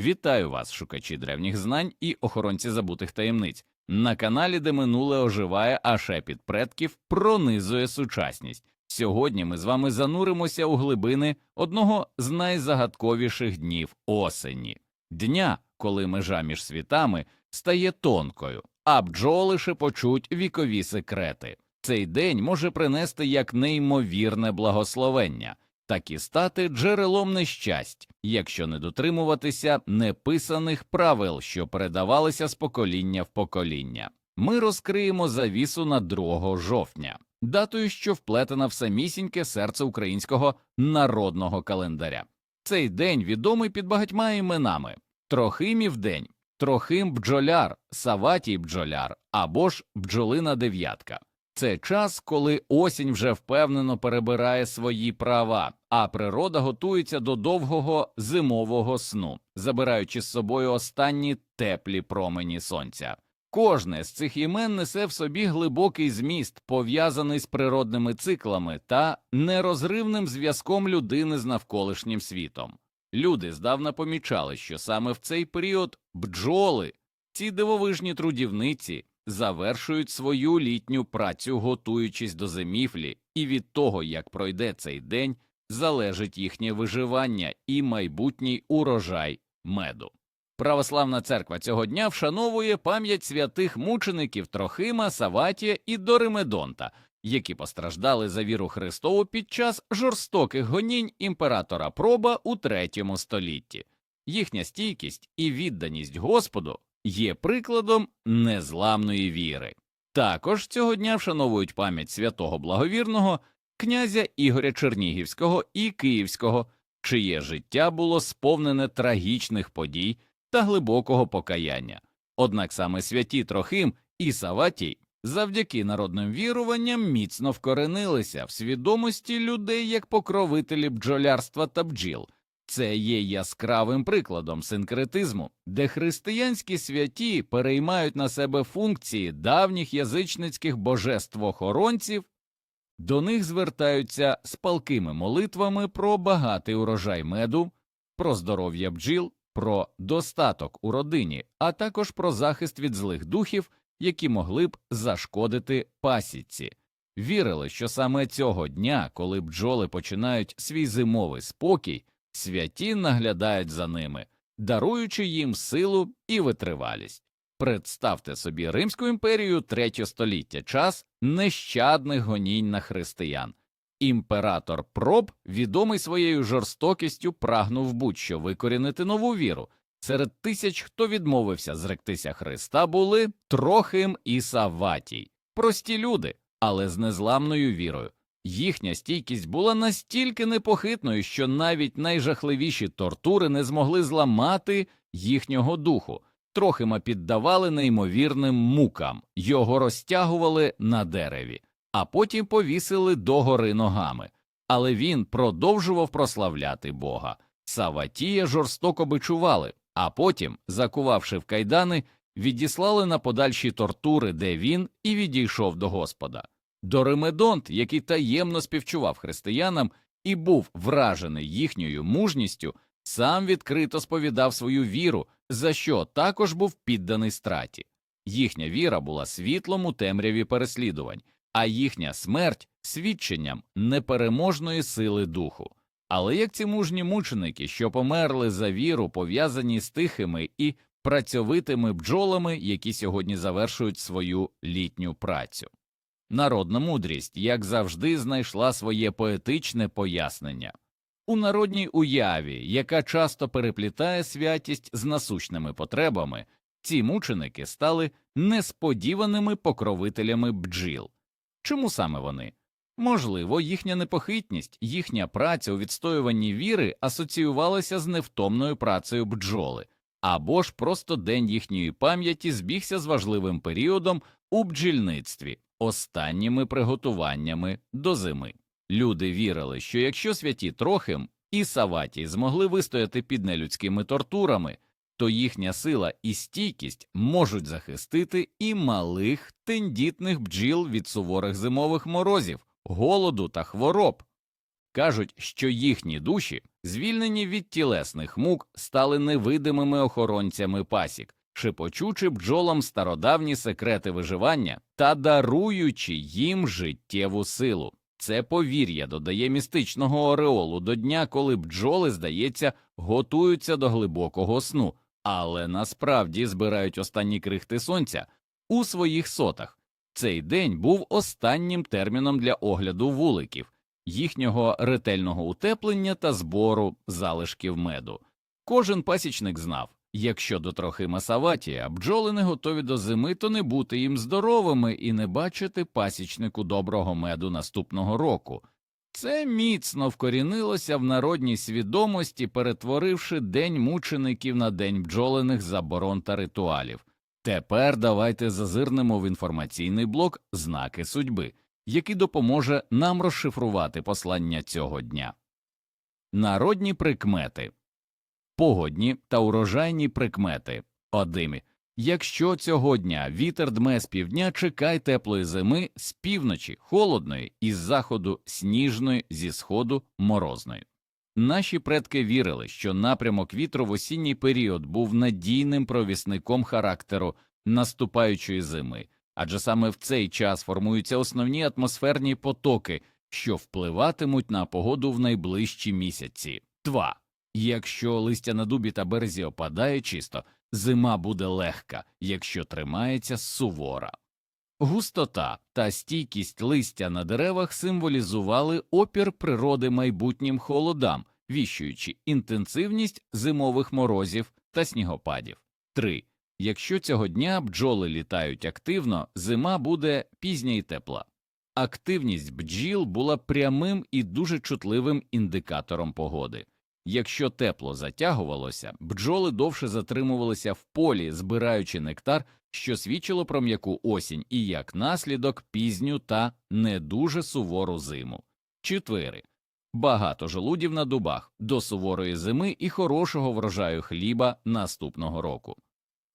Вітаю вас, шукачі древніх знань і охоронці забутих таємниць. На каналі, де минуле оживає, а шепіт предків пронизує сучасність. Сьогодні ми з вами зануримося у глибини одного з найзагадковіших днів осені дня, коли межа між світами стає тонкою, а бджоли шепочуть вікові секрети. Цей день може принести як неймовірне благословення, так і стати джерелом нещасть, якщо не дотримуватися неписаних правил, що передавалися з покоління в покоління. Ми розкриємо завісу на 2 жовтня, датою, що вплетена в самісіньке серце українського народного календаря. Цей день відомий під багатьма іменами Трохимів день, Трохим бджоляр, Саватій бджоляр або ж бджолина дев'ятка. Це час, коли осінь вже впевнено перебирає свої права, а природа готується до довгого зимового сну, забираючи з собою останні теплі промені сонця. Кожне з цих імен несе в собі глибокий зміст, пов'язаний з природними циклами та нерозривним зв'язком людини з навколишнім світом. Люди здавна помічали, що саме в цей період бджоли, ці дивовижні трудівниці, завершують свою літню працю, готуючись до зимівлі, і від того, як пройде цей день, залежить їхнє виживання і майбутній урожай меду. Православна церква цього дня вшановує пам'ять святих мучеників Трохима, Саватія і Доримедонта, які постраждали за віру Христову під час жорстоких гонінь імператора Проба у третьому столітті. Їхня стійкість і відданість Господу є прикладом незламної віри. Також цього дня вшановують пам'ять святого благовірного князя Ігоря Чернігівського і Київського, чиє життя було сповнене трагічних подій та глибокого покаяння. Однак саме святі Трохим і Саватій завдяки народним віруванням міцно вкоренилися в свідомості людей як покровителі бджолярства та бджіл. Це є яскравим прикладом синкретизму, де християнські святі переймають на себе функції давніх язичницьких божеств-охоронців, до них звертаються з палкими молитвами про багатий урожай меду, про здоров'я бджіл, про достаток у родині, а також про захист від злих духів, які могли б зашкодити пасіці. Вірили, що саме цього дня, коли бджоли починають свій зимовий спокій, святі наглядають за ними, даруючи їм силу і витривалість. Представте собі Римську імперію третє століття, час нещадних гонінь на християн. Імператор Проб, відомий своєю жорстокістю, прагнув будь-що викорінити нову віру. Серед тисяч, хто відмовився зректися Христа, були Трохим і Саватій, прості люди, але з незламною вірою. Їхня стійкість була настільки непохитною, що навіть найжахливіші тортури не змогли зламати їхнього духу. Трохима піддавали неймовірним мукам, його розтягували на дереві, а потім повісили догори ногами. Але він продовжував прославляти Бога. Саватія жорстоко бичували, а потім, закувавши в кайдани, відіслали на подальші тортури, де він і відійшов до Господа. Доримедонт, який таємно співчував християнам і був вражений їхньою мужністю, сам відкрито сповідав свою віру, за що також був підданий страті. Їхня віра була світлом у темряві переслідувань, а їхня смерть свідченням непереможної сили духу. Але як ці мужні мученики, що померли за віру, пов'язані з тихими і працьовитими бджолами, які сьогодні завершують свою літню працю. Народна мудрість, як завжди, знайшла своє поетичне пояснення у народній уяві, яка часто переплітає святість з насущними потребами, ці мученики стали несподіваними покровителями бджіл. Чому саме вони? Можливо, їхня непохитність, їхня праця у відстоюванні віри асоціювалася з невтомною працею бджоли, або ж просто день їхньої пам'яті збігся з важливим періодом у бджільництві, останніми приготуваннями до зими. Люди вірили, що якщо святі Трохим і Саватій змогли вистояти під нелюдськими тортурами, то їхня сила і стійкість можуть захистити і малих тендітних бджіл від суворих зимових морозів, голоду та хвороб. Кажуть, що їхні душі звільнені від тілесних мук, стали невидимими охоронцями пасік, шепочучи бджолам стародавні секрети виживання та даруючи їм життєву силу. Це повір'я додає містичного ореолу до дня, коли бджоли, здається, готуються до глибокого сну, але насправді збирають останні крихти сонця у своїх сотах. Цей день був останнім терміном для огляду вуликів, їхнього ретельного утеплення та збору залишків меду. Кожен пасічник знав, якщо до трохи масаватія бджоли не готові до зими, то не бути їм здоровими і не бачити пасічнику доброго меду наступного року. Це міцно вкорінилося в народній свідомості, перетворивши День мучеників на День бджолиних заборон та ритуалів. Тепер давайте зазирнемо в інформаційний блок знаки судьби, який допоможе нам розшифрувати послання цього дня. Народні прикмети погодні та урожайні прикмети. Одимі. Якщо цього дня вітер дме з півдня, чекай теплої зими з півночі холодної, із заходу сніжної, зі сходу морозної. Наші предки вірили, що напрямок вітру в осінній період був надійним провісником характеру наступаючої зими, адже саме в цей час формуються основні атмосферні потоки, що впливатимуть на погоду в найближчі місяці. 2. Якщо листя на дубі та березі опадає чисто, зима буде легка, якщо тримається сувора. Густота та стійкість листя на деревах символізували опір природи майбутнім холодам, віщуючи інтенсивність зимових морозів та снігопадів. 3. Якщо цього дня бджоли літають активно, зима буде пізня і тепла. Активність бджіл була прямим і дуже чутливим індикатором погоди. Якщо тепло затягувалося, бджоли довше затримувалися в полі, збираючи нектар, що свідчило про м'яку осінь і як наслідок пізню та не дуже сувору зиму. 4. Багато желудів на дубах до суворої зими і хорошого врожаю хліба наступного року.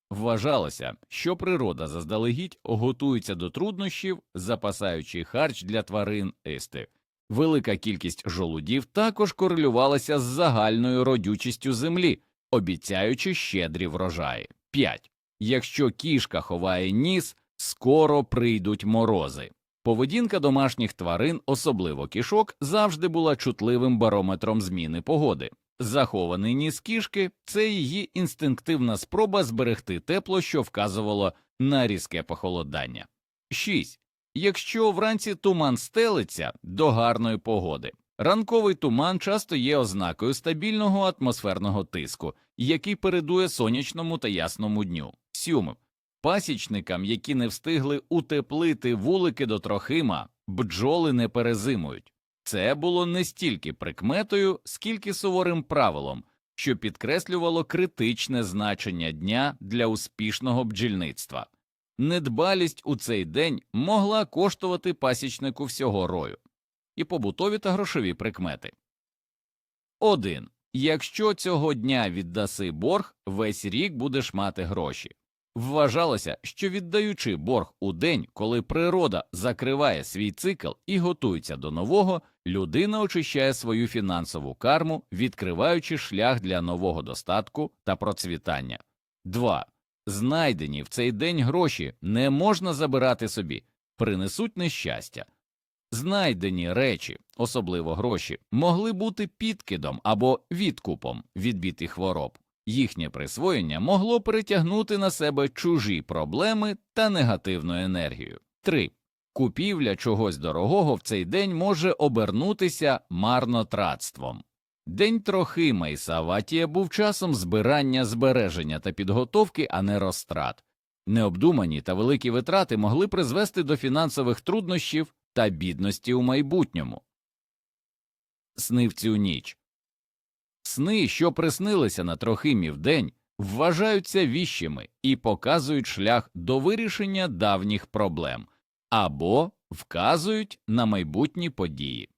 Вважалося, що природа заздалегідь готується до труднощів, запасаючи харч для тварин істи. Велика кількість жолудів також корелювалася з загальною родючістю землі, обіцяючи щедрі врожаї. 5. Якщо кішка ховає ніс, скоро прийдуть морози. Поведінка домашніх тварин, особливо кішок, завжди була чутливим барометром зміни погоди. Захований ніс кішки це її інстинктивна спроба зберегти тепло, що вказувало на різке похолодання. 6. Якщо вранці туман стелиться до гарної погоди, ранковий туман часто є ознакою стабільного атмосферного тиску, який передує сонячному та ясному дню. 7. Пасічникам, які не встигли утеплити вулики до трохима, бджоли не перезимують. Це було не стільки прикметою, скільки суворим правилом, що підкреслювало критичне значення дня для успішного бджільництва. Недбалість у цей день могла коштувати пасічнику всього рою. І побутові та грошові прикмети. 1. Якщо цього дня віддаси борг, весь рік будеш мати гроші. Вважалося, що віддаючи борг у день, коли природа закриває свій цикл і готується до нового, людина очищає свою фінансову карму, відкриваючи шлях для нового достатку та процвітання. 2. Знайдені в цей день гроші не можна забирати собі, принесуть нещастя. Знайдені речі, особливо гроші, могли бути підкидом або відкупом відбитих хвороб. Їхнє присвоєння могло перетягнути на себе чужі проблеми та негативну енергію. 3. Купівля чогось дорогого в цей день може обернутися марнотратством. День Трохима і Саватія був часом збирання, збереження та підготовки, а не розтрат. Необдумані та великі витрати могли призвести до фінансових труднощів та бідності у майбутньому. Сни в цю ніч Сни, що приснилися на Трохимів день, вважаються віщими і показують шлях до вирішення давніх проблем або вказують на майбутні події.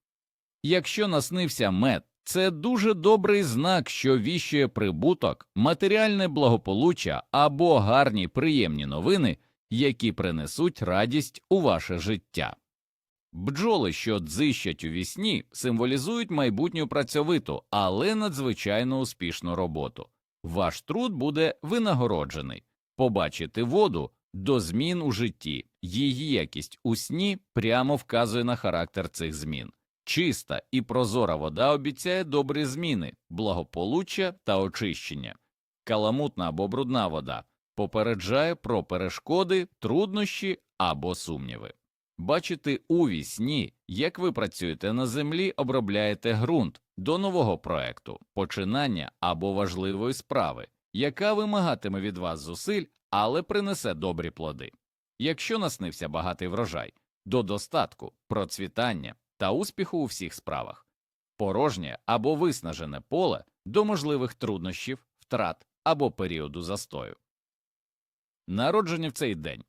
Якщо наснився мед, це дуже добрий знак, що віщує прибуток, матеріальне благополуччя або гарні приємні новини, які принесуть радість у ваше життя. Бджоли, що дзищать у вісні, символізують майбутню працьовиту, але надзвичайно успішну роботу. Ваш труд буде винагороджений. Побачити воду до змін у житті, її якість у сні прямо вказує на характер цих змін. Чиста і прозора вода обіцяє добрі зміни, благополуччя та очищення. Каламутна або брудна вода попереджає про перешкоди, труднощі або сумніви. Бачити у вісні, як ви працюєте на землі, обробляєте ґрунт до нового проекту, починання або важливої справи, яка вимагатиме від вас зусиль, але принесе добрі плоди. Якщо наснився багатий врожай, до достатку, процвітання та успіху у всіх справах, порожнє або виснажене поле до можливих труднощів, втрат або періоду застою. Народження в цей день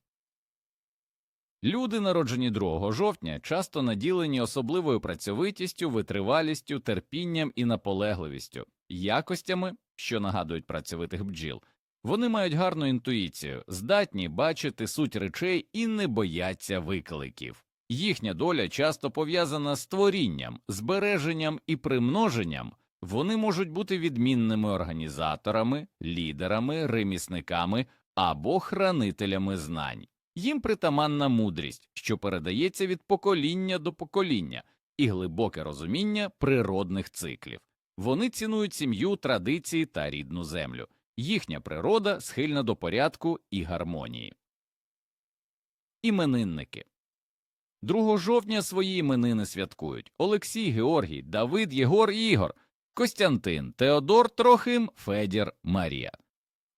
Люди, народжені 2 жовтня, часто наділені особливою працьовитістю, витривалістю, терпінням і наполегливістю, якостями, що нагадують працьовитих бджіл. Вони мають гарну інтуїцію, здатні бачити суть речей і не бояться викликів. Їхня доля часто пов'язана з творінням, збереженням і примноженням. Вони можуть бути відмінними організаторами, лідерами, ремісниками або хранителями знань. Їм притаманна мудрість, що передається від покоління до покоління, і глибоке розуміння природних циклів. Вони цінують сім'ю, традиції та рідну землю. Їхня природа схильна до порядку і гармонії. Іменинники 2 жовтня свої іменини святкують Олексій, Георгій, Давид, Єгор, Ігор, Костянтин, Теодор, Трохим, Федір, Марія.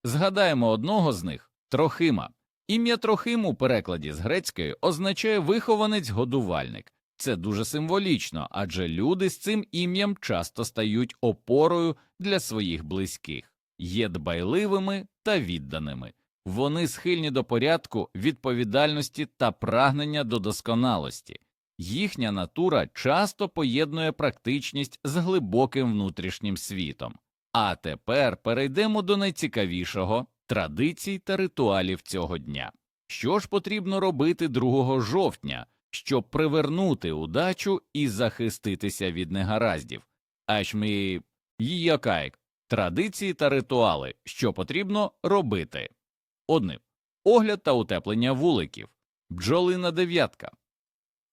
Згадаємо одного з них Трохима. Ім'я Трохим у перекладі з грецької означає вихованець-годувальник. Це дуже символічно, адже люди з цим ім'ям часто стають опорою для своїх близьких, є дбайливими та відданими. Вони схильні до порядку, відповідальності та прагнення до досконалості. Їхня натура часто поєднує практичність з глибоким внутрішнім світом. А тепер перейдемо до найцікавішого традицій та ритуалів цього дня. Що ж потрібно робити 2 жовтня, щоб привернути удачу і захиститися від негараздів? Аж ми їякайк традиції та ритуали, що потрібно робити. Одним огляд та утеплення вуликів, бджолина дев'ятка.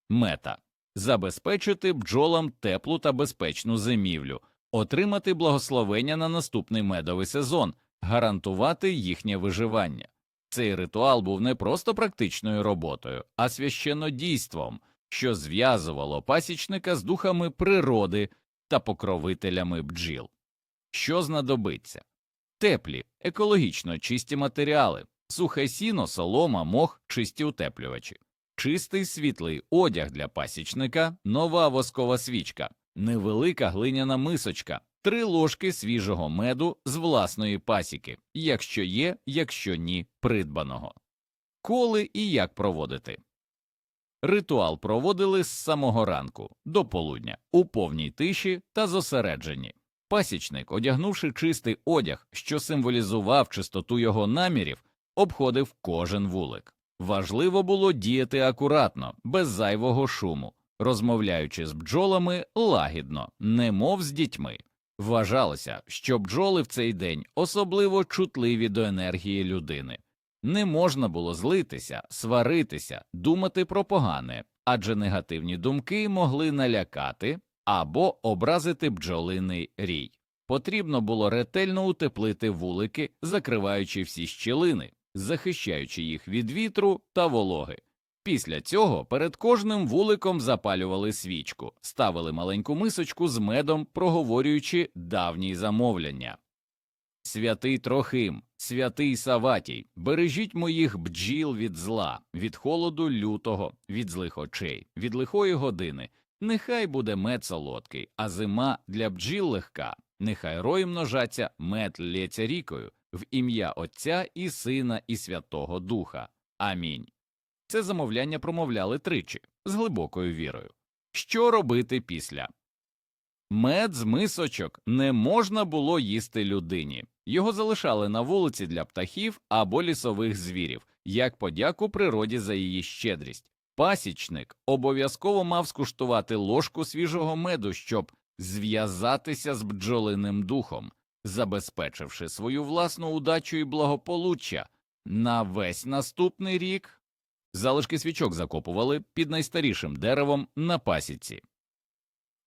Мета забезпечити бджолам теплу та безпечну зимівлю, отримати благословення на наступний медовий сезон, гарантувати їхнє виживання. Цей ритуал був не просто практичною роботою, а священнодійством, що зв'язувало пасічника з духами природи та покровителями бджіл. Що знадобиться? Теплі, екологічно чисті матеріали, сухе сіно, солома, мох, чисті утеплювачі, чистий світлий одяг для пасічника, нова воскова свічка, невелика глиняна мисочка, три ложки свіжого меду з власної пасіки, якщо є, якщо ні, придбаного. Коли і як проводити. Ритуал проводили з самого ранку до полудня у повній тиші та зосередженні. Пасічник, одягнувши чистий одяг, що символізував чистоту його намірів, обходив кожен вулик. Важливо було діяти акуратно, без зайвого шуму, розмовляючи з бджолами лагідно, немов з дітьми. Вважалося, що бджоли в цей день особливо чутливі до енергії людини. Не можна було злитися, сваритися, думати про погане, адже негативні думки могли налякати або образити бджолиний рій. Потрібно було ретельно утеплити вулики, закриваючи всі щілини, захищаючи їх від вітру та вологи. Після цього перед кожним вуликом запалювали свічку, ставили маленьку мисочку з медом, проговорюючи давні замовлення. Святий Трохим, святий Саватій, бережіть моїх бджіл від зла, від холоду лютого, від злих очей, від лихої години. Нехай буде мед солодкий, а зима для бджіл легка. Нехай рої множаться, мед лється рікою, в ім'я Отця і Сина, і Святого Духа. Амінь. Це замовляння промовляли тричі з глибокою вірою. Що робити після? Мед з мисочок не можна було їсти людині. Його залишали на вулиці для птахів або лісових звірів, як подяку природі за її щедрість. Пасічник обов'язково мав скуштувати ложку свіжого меду, щоб зв'язатися з бджолиним духом, забезпечивши свою власну удачу і благополуччя на весь наступний рік. Залишки свічок закопували під найстарішим деревом на пасіці.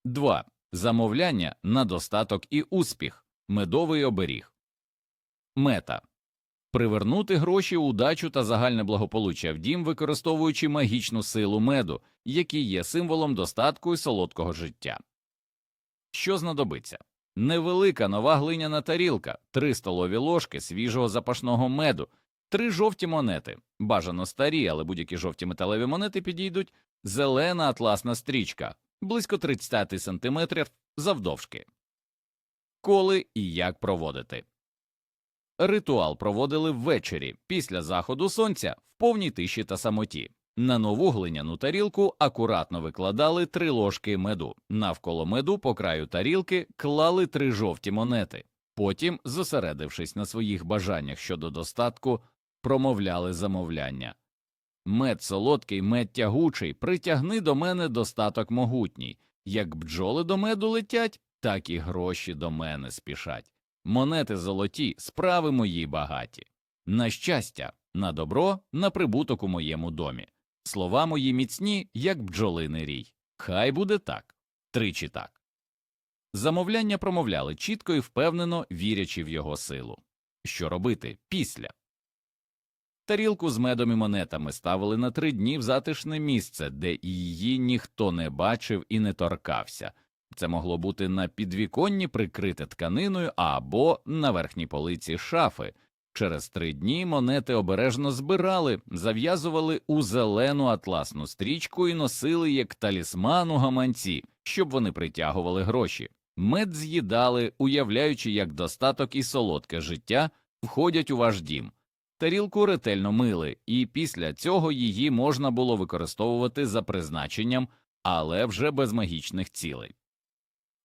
2. Замовляння на достаток і успіх. Медовий оберіг. Мета привернути гроші, удачу та загальне благополуччя в дім, використовуючи магічну силу меду, який є символом достатку і солодкого життя. Що знадобиться? Невелика нова глиняна тарілка, 3 столові ложки свіжого запашного меду, три жовті монети, бажано старі, але будь-які жовті металеві монети підійдуть, зелена атласна стрічка, близько 30 см завдовжки. Коли і як проводити. Ритуал проводили ввечері після заходу сонця в повній тиші та самоті. На нову глиняну тарілку акуратно викладали три ложки меду. Навколо меду по краю тарілки клали три жовті монети. Потім, зосередившись на своїх бажаннях щодо достатку, промовляли замовляння. Мед солодкий, мед тягучий, притягни до мене достаток могутній. Як бджоли до меду летять, так і гроші до мене спішать. Монети золоті, справи мої багаті. На щастя, на добро, на прибуток у моєму домі. Слова мої міцні, як бджолиний рій. Хай буде так, тричі так. Замовляння промовляли чітко і впевнено, вірячи в його силу. Що робити після? Тарілку з медом і монетами ставили на три дні в затишне місце, де її ніхто не бачив і не торкався. Це могло бути на підвіконні прикрите тканиною або на верхній полиці шафи. Через три дні монети обережно збирали, зав'язували у зелену атласну стрічку і носили як талісман у гаманці, щоб вони притягували гроші. Мед з'їдали, уявляючи, як достаток і солодке життя входять у ваш дім. Тарілку ретельно мили, і після цього її можна було використовувати за призначенням, але вже без магічних цілей.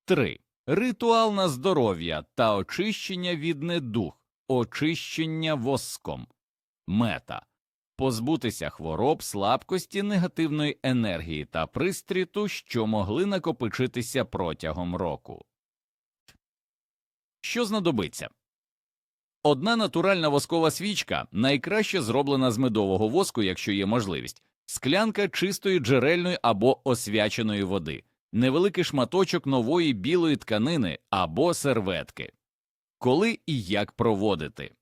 3. Ритуал на здоров'я та очищення від недух, очищення воском. Мета позбутися хвороб, слабкості, негативної енергії та пристріту, що могли накопичитися протягом року. Що знадобиться? Одна натуральна воскова свічка найкраще зроблена з медового воску, якщо є можливість, склянка чистої джерельної або освяченої води, невеликий шматочок нової білої тканини або серветки. Коли і як проводити?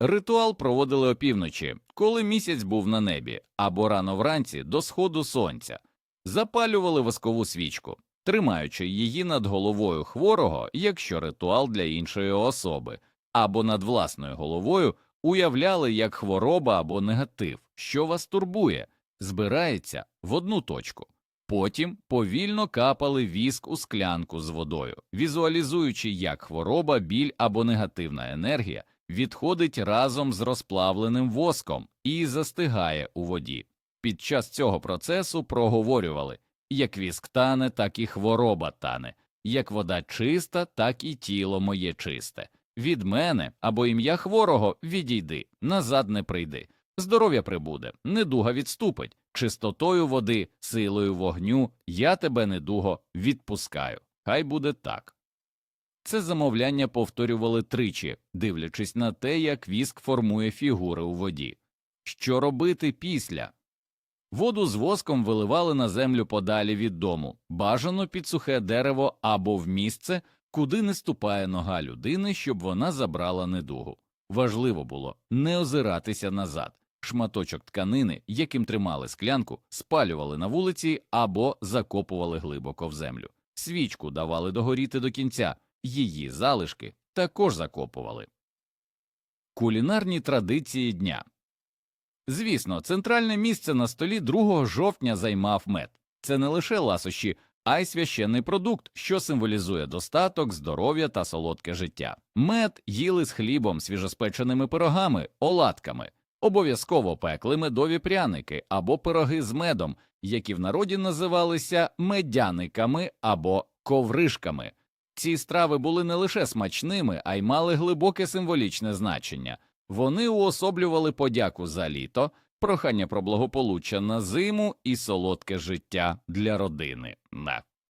Ритуал проводили опівночі, коли місяць був на небі, або рано вранці до сходу сонця, запалювали воскову свічку, тримаючи її над головою хворого, якщо ритуал для іншої особи, або над власною головою уявляли як хвороба або негатив, що вас турбує, збирається в одну точку. Потім повільно капали віск у склянку з водою, візуалізуючи, як хвороба, біль або негативна енергія відходить разом з розплавленим воском і застигає у воді. Під час цього процесу проговорювали як віск тане, так і хвороба тане, як вода чиста, так і тіло моє чисте. Від мене або ім'я хворого відійди, назад не прийди. Здоров'я прибуде, недуга відступить, чистотою води, силою вогню, я тебе, недуго, відпускаю. Хай буде так. Це замовляння повторювали тричі, дивлячись на те, як віск формує фігури у воді. Що робити після? Воду з воском виливали на землю подалі від дому, бажано під сухе дерево або в місце, куди не ступає нога людини, щоб вона забрала недугу. Важливо було не озиратися назад. Шматочок тканини, яким тримали склянку, спалювали на вулиці або закопували глибоко в землю. Свічку давали догоріти до кінця, її залишки також закопували. Кулінарні традиції дня Звісно, центральне місце на столі 2 жовтня займав мед. Це не лише ласощі, а й священний продукт, що символізує достаток, здоров'я та солодке життя. Мед їли з хлібом, свіжоспеченими пирогами, оладками, обов'язково пекли медові пряники або пироги з медом, які в народі називалися медяниками або ковришками. Ці страви були не лише смачними, а й мали глибоке символічне значення. Вони уособлювали подяку за літо, прохання про благополуччя на зиму і солодке життя для родини.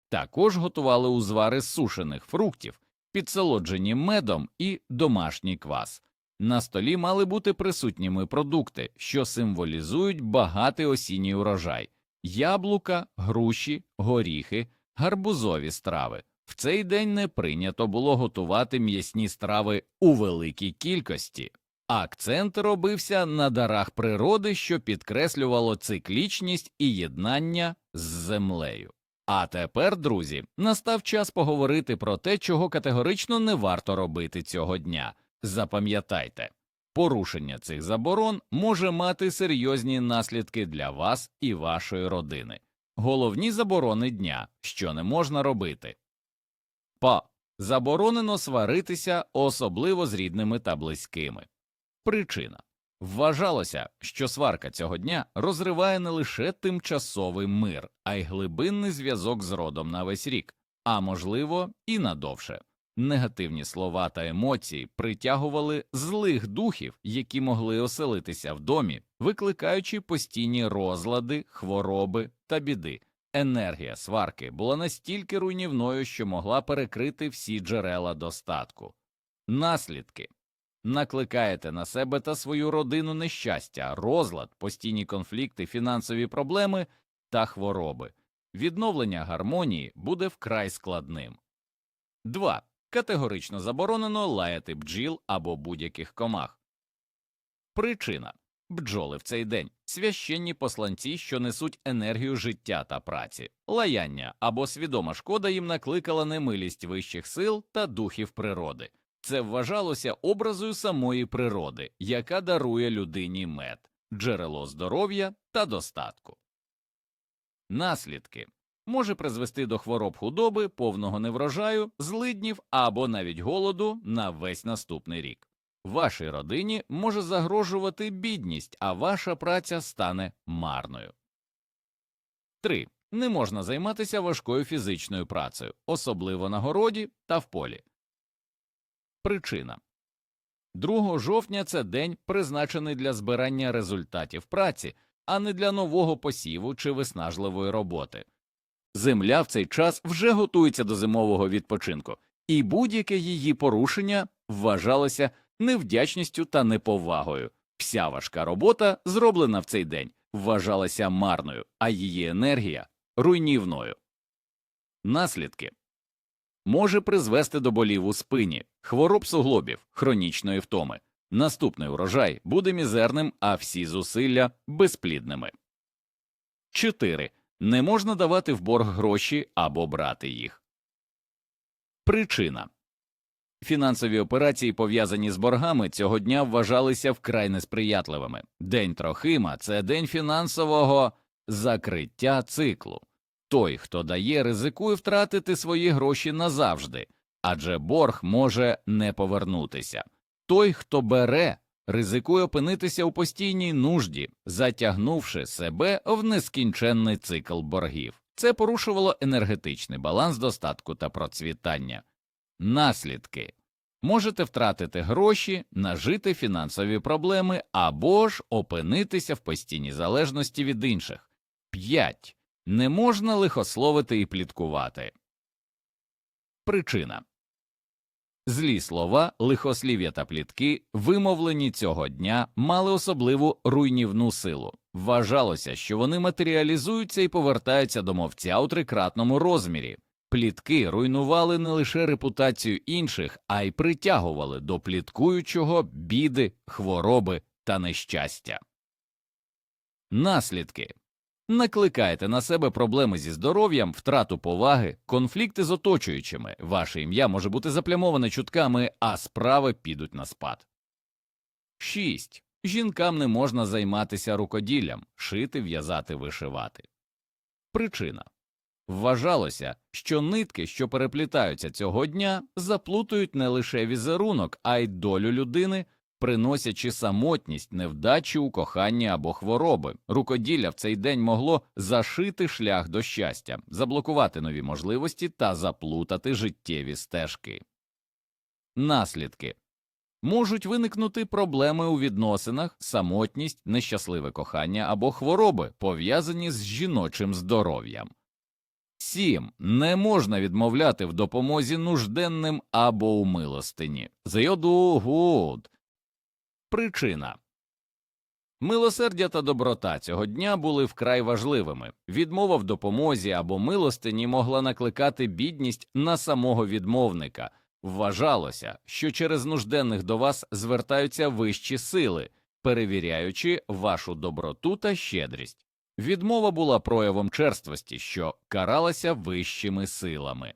Також готували узвари з сушених фруктів, підсолоджені медом і домашній квас. На столі мали бути присутніми продукти, що символізують багатий осінній урожай яблука, груші, горіхи, гарбузові страви. В цей день не прийнято було готувати м'ясні страви у великій кількості. Акцент робився на дарах природи, що підкреслювало циклічність і єднання з землею. А тепер, друзі, настав час поговорити про те, чого категорично не варто робити цього дня. Запам'ятайте, порушення цих заборон може мати серйозні наслідки для вас і вашої родини. Головні заборони дня, що не можна робити. Па. Заборонено сваритися, особливо з рідними та близькими. Причина вважалося, що сварка цього дня розриває не лише тимчасовий мир, а й глибинний зв'язок з родом на весь рік, а можливо, і надовше. Негативні слова та емоції притягували злих духів, які могли оселитися в домі, викликаючи постійні розлади, хвороби та біди. Енергія сварки була настільки руйнівною, що могла перекрити всі джерела достатку. Наслідки накликаєте на себе та свою родину нещастя, розлад, постійні конфлікти, фінансові проблеми та хвороби. Відновлення гармонії буде вкрай складним. 2. Категорично заборонено лаяти бджіл або будь-яких комах. Причина бджоли в цей день священні посланці, що несуть енергію життя та праці, лаяння або свідома шкода їм накликала немилість вищих сил та духів природи. Це вважалося образою самої природи, яка дарує людині мед, джерело здоров'я та достатку. Наслідки може призвести до хвороб худоби, повного неврожаю, злиднів або навіть голоду на весь наступний рік. Вашій родині може загрожувати бідність, а ваша праця стане марною. 3. Не можна займатися важкою фізичною працею, особливо на городі та в полі. Причина 2 жовтня це день, призначений для збирання результатів праці, а не для нового посіву чи виснажливої роботи. Земля в цей час вже готується до зимового відпочинку, і будь-яке її порушення вважалося невдячністю та неповагою. Вся важка робота, зроблена в цей день, вважалася марною, а її енергія руйнівною. Наслідки може призвести до болів у спині, хвороб суглобів, хронічної втоми. Наступний урожай буде мізерним, а всі зусилля безплідними. 4. Не можна давати в борг гроші або брати їх. Причина Фінансові операції, пов'язані з боргами, цього дня вважалися вкрай несприятливими. День Трохима це день фінансового закриття циклу. Той, хто дає, ризикує втратити свої гроші назавжди, адже борг може не повернутися. Той, хто бере, ризикує опинитися у постійній нужді, затягнувши себе в нескінченний цикл боргів. Це порушувало енергетичний баланс достатку та процвітання. Наслідки можете втратити гроші, нажити фінансові проблеми або ж опинитися в постійній залежності від інших. 5. Не можна лихословити і пліткувати. Причина Злі слова, лихослів'я та плітки, вимовлені цього дня, мали особливу руйнівну силу. Вважалося, що вони матеріалізуються і повертаються до мовця у трикратному розмірі. Плітки руйнували не лише репутацію інших, а й притягували до пліткуючого біди, хвороби та нещастя. Наслідки накликаєте на себе проблеми зі здоров'ям, втрату поваги, конфлікти з оточуючими, ваше ім'я може бути заплямоване чутками, а справи підуть на спад. 6. Жінкам не можна займатися рукоділлям, шити, в'язати, вишивати. Причина Вважалося, що нитки, що переплітаються цього дня, заплутують не лише візерунок, а й долю людини, приносячи самотність, невдачі у коханні або хвороби. Рукоділля в цей день могло зашити шлях до щастя, заблокувати нові можливості та заплутати життєві стежки. Наслідки можуть виникнути проблеми у відносинах, самотність, нещасливе кохання або хвороби, пов'язані з жіночим здоров'ям. 7. Не можна відмовляти в допомозі нужденним або у милостині. The good. Причина Милосердя та доброта цього дня були вкрай важливими. Відмова в допомозі або милостині могла накликати бідність на самого відмовника. Вважалося, що через нужденних до вас звертаються вищі сили, перевіряючи вашу доброту та щедрість. Відмова була проявом черствості, що каралася вищими силами.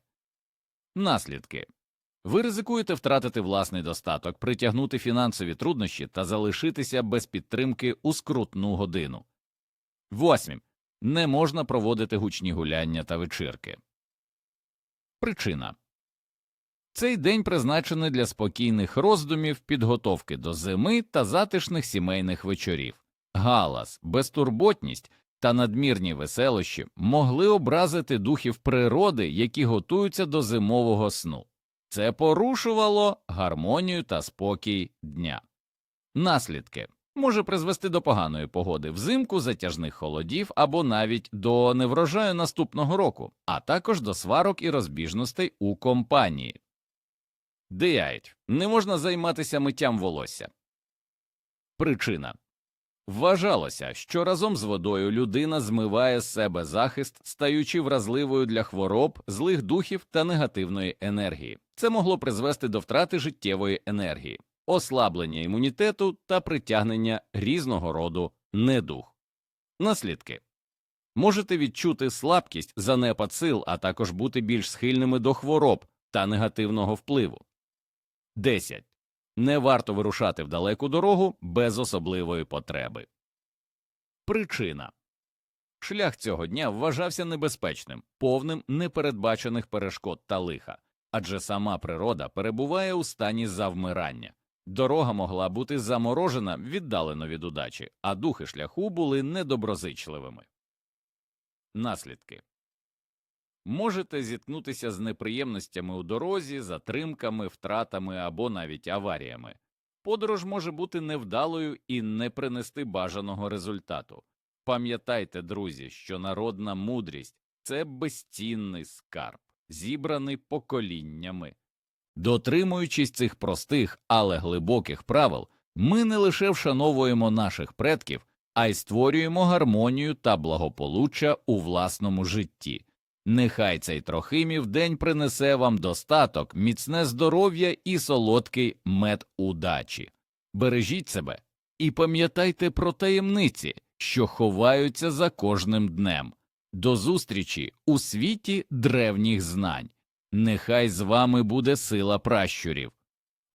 Наслідки ви ризикуєте втратити власний достаток, притягнути фінансові труднощі та залишитися без підтримки у скрутну годину. Восьмім. Не можна проводити гучні гуляння та вечірки. Причина цей день призначений для спокійних роздумів, підготовки до зими та затишних сімейних вечорів. Галас, безтурботність та надмірні веселощі могли образити духів природи, які готуються до зимового сну. Це порушувало гармонію та спокій дня. Наслідки може призвести до поганої погоди взимку, затяжних холодів або навіть до неврожаю наступного року, а також до сварок і розбіжностей у компанії. 9. Не можна займатися миттям волосся. Причина Вважалося, що разом з водою людина змиває з себе захист, стаючи вразливою для хвороб, злих духів та негативної енергії. Це могло призвести до втрати життєвої енергії, ослаблення імунітету та притягнення різного роду недух. Наслідки можете відчути слабкість, занепад сил, а також бути більш схильними до хвороб та негативного впливу. 10. Не варто вирушати в далеку дорогу без особливої потреби. Причина шлях цього дня вважався небезпечним, повним непередбачених перешкод та лиха, адже сама природа перебуває у стані завмирання. Дорога могла бути заморожена віддалено від удачі, а духи шляху були недоброзичливими. Наслідки можете зіткнутися з неприємностями у дорозі, затримками, втратами або навіть аваріями. Подорож може бути невдалою і не принести бажаного результату. Пам'ятайте, друзі, що народна мудрість це безцінний скарб, зібраний поколіннями. Дотримуючись цих простих, але глибоких правил, ми не лише вшановуємо наших предків, а й створюємо гармонію та благополуччя у власному житті. Нехай цей Трохимів день принесе вам достаток, міцне здоров'я і солодкий мед удачі. Бережіть себе і пам'ятайте про таємниці, що ховаються за кожним днем. До зустрічі у світі древніх знань. Нехай з вами буде сила пращурів.